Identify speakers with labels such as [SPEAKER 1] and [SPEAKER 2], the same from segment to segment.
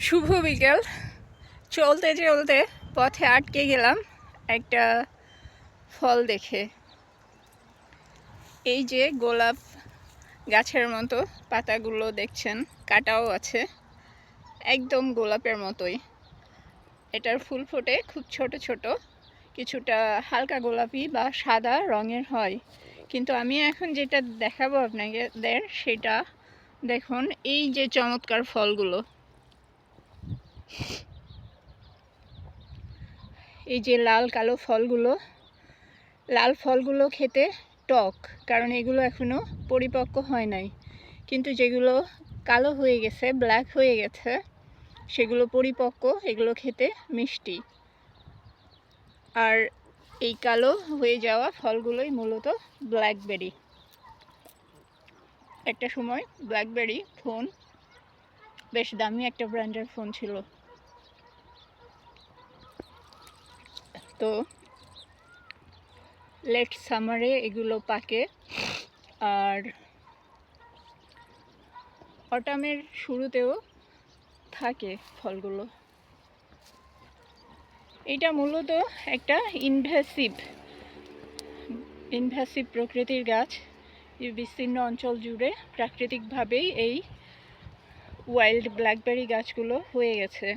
[SPEAKER 1] শুভ বিকেল। চলতে চলতে পথে আটকে গেলাম একটা ফল দেখে। এই যে গোলাপ গাছের মতো পাতাগুলো দেখছেন, কাটাও আছে। একদম গোলাপের মতোই। এটার ফুল ফোটে, খুব ছোট ছোট। কিছুটা হালকা গোলাপি বা সাদা রঙের হয়। কিন্তু আমি এখন যেটা দেখাবো আপনাদের, সেটা দেখুন, এই যে চমৎকার ফলগুলো। এই যে লাল কালো ফলগুলো, লাল ফলগুলো খেতে টক, কারণ এগুলো এখনও পরিপক্ক হয় নাই। কিন্তু যেগুলো কালো হয়ে গেছে ব্ল্যাক হয়ে গেছে, সেগুলো পরিপক্ক, এগুলো খেতে মিষ্টি। আর এই কালো হয়ে যাওয়া ফলগুলোই মূলত ব্ল্যাকবেরি একটা সময় ব্ল্যাকবেরি ফোন বেশ দামি একটা ব্র্যান্ডের ফোন ছিল। তো লেট সামারে এগুলো পাকে। আর অটামের শুরুতেও থাকে ফলগুলো। এটা মূলত একটা ইনভ্যাসিভ ইনভ্যাসিভ প্রকৃতির গাছ। বিস্তীর্ণ অঞ্চল জুড়ে প্রাকৃতিকভাবেই এই ওয়াইল্ড ব্ল্যাকবেরি গাছগুলো হয়ে গেছে।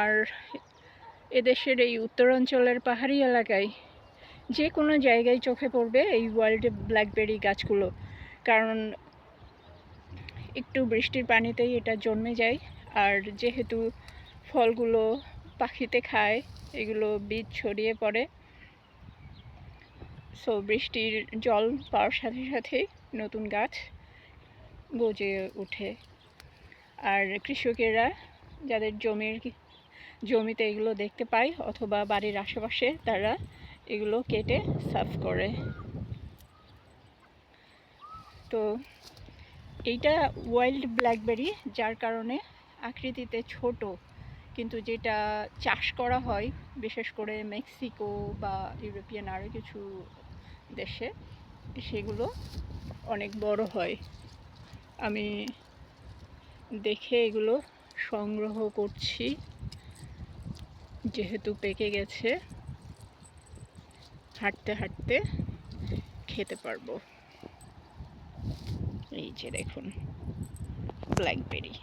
[SPEAKER 1] আর এদেশের এই উত্তরাঞ্চলের পাহাড়ি এলাকায় যে কোনো জায়গায় চোখে পড়বে এই ওয়াইল্ড ব্ল্যাকবেরি গাছগুলো। কারণ একটু বৃষ্টির পানিতেই এটা জন্মে যায়। আর যেহেতু ফলগুলো পাখিতে খায়, এগুলো বীজ ছড়িয়ে পড়ে সো বৃষ্টির জল পাওয়ার সাথে সাথেই নতুন গাছ গজে ওঠে। আর কৃষকেরা যাদের জমির জমিতে এগুলো দেখতে পায় অথবা বাড়ির আশেপাশে তারা এগুলো কেটে সার্ভ করে। তো এইটা ওয়াইল্ড ব্ল্যাকবেরি যার কারণে আকৃতিতে ছোট, কিন্তু যেটা চাষ করা হয়, বিশেষ করে মেক্সিকো বা ইউরোপিয়ান আরও কিছু দেশে, সেগুলো অনেক বড় হয়। আমি দেখে এগুলো সংগ্রহ করছি। যেহেতু পেকে গেছে হাঁটতে হাঁটতে খেতে পারব। এই যে দেখুন ব্ল্যাকবেরি।